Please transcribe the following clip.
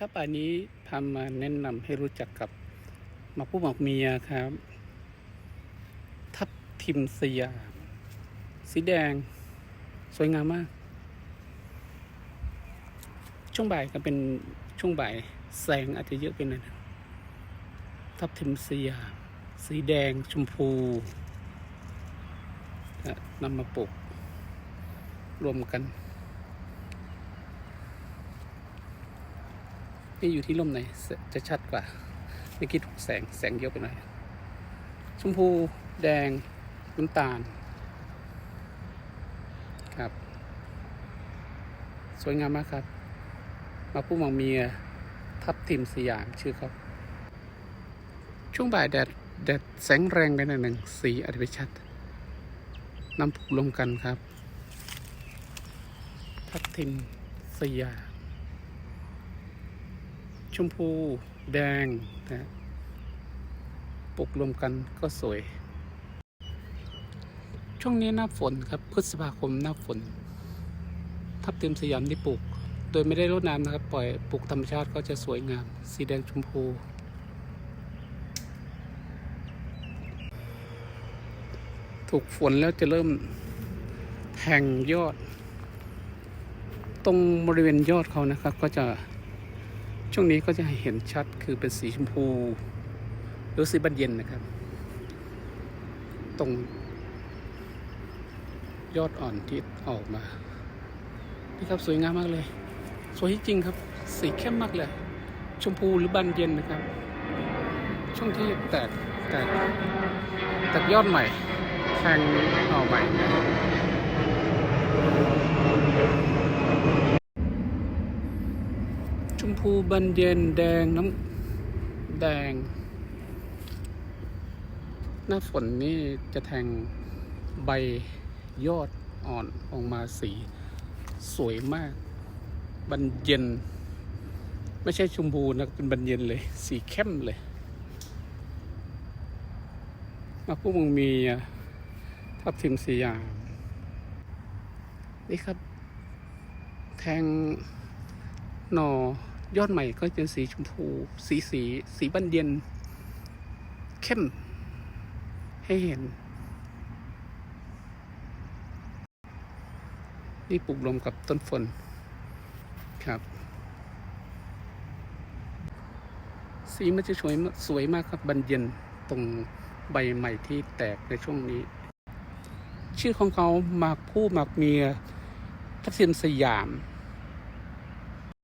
ครับอันนี้พามาแนะนำให้รู้จักกับมาผู้หมากเมียครับ ทับทิมสยามสีแดง สวยงามมาก ช่วงบ่ายก็เป็นช่วงบ่ายแสงอาจจะเยอะไปหน่อยทับทิมสยามสีแดงชมพูนำมาปลูกรวมกัน นี่อยู่ที่ร่มไหนจะชัดกว่าเมื่อกี้ถูกแสงแสงเยอะไปหน่อย ชมพูแดงน้ำตาล ครับ สวยงามมากครับ มาผู้มองเมียทับทิมสยามชื่อเขาช่วงบ่ายแดดแดดแสงแรงไปหน่อยหนึ่งสีอาจจะไม่ชัดนำผูกรวมกันครับ ทับทิมสยาม ชมพูแดงนะปลูกรวมกันก็สวย ช่วงนี้หน้าฝนครับพฤษภาคมหน้าฝน ทับทิมสยามที่ปลูก โดยไม่ได้รดน้ำนะครับ ปล่อยปลูกธรรมชาติก็จะสวยงาม สีแดงชมพู ถูกฝนแล้วจะเริ่มแทงยอด ตรงบริเวณยอดเขานะครับ ก็จะ ช่วงนี้ก็จะเห็นชัดคือเป็นสีชมพูหรือสีบันเย็นนะครับ ตรง ยอดอ่อนที่ออกมา นี่ครับสวยงามมากเลย สวยจริงครับ สีเข้มมากเลย ชมพูหรือบันเย็นนะครับ ช่วงที่แตกแตกแตกยอดใหม่แทงออกใหม่ พูบันเย็นแดงน้ำแดง หน้าฝนนี่จะแทงใบยอดอ่อนออกมาสีสวยมากบันเย็น ไม่ใช่ชมพูนะเป็นบันเย็นเลย สีเข้มเลยมาผู้มงมีทับทิมสียามนี่ครับ แทงหนอ ยอดใหม่ก็เป็นสีชมพู สีสี สีบันเย็น เข้ม ให้เห็น นี่ปลูกรวมกับต้นฝนครับ สีมันจะสวยสวยมากครับบันเย็นตรงใบใหม่ที่แตกในช่วงนี้ ชื่อของเขาหมากผู้หมากเมียทับทิมสยาม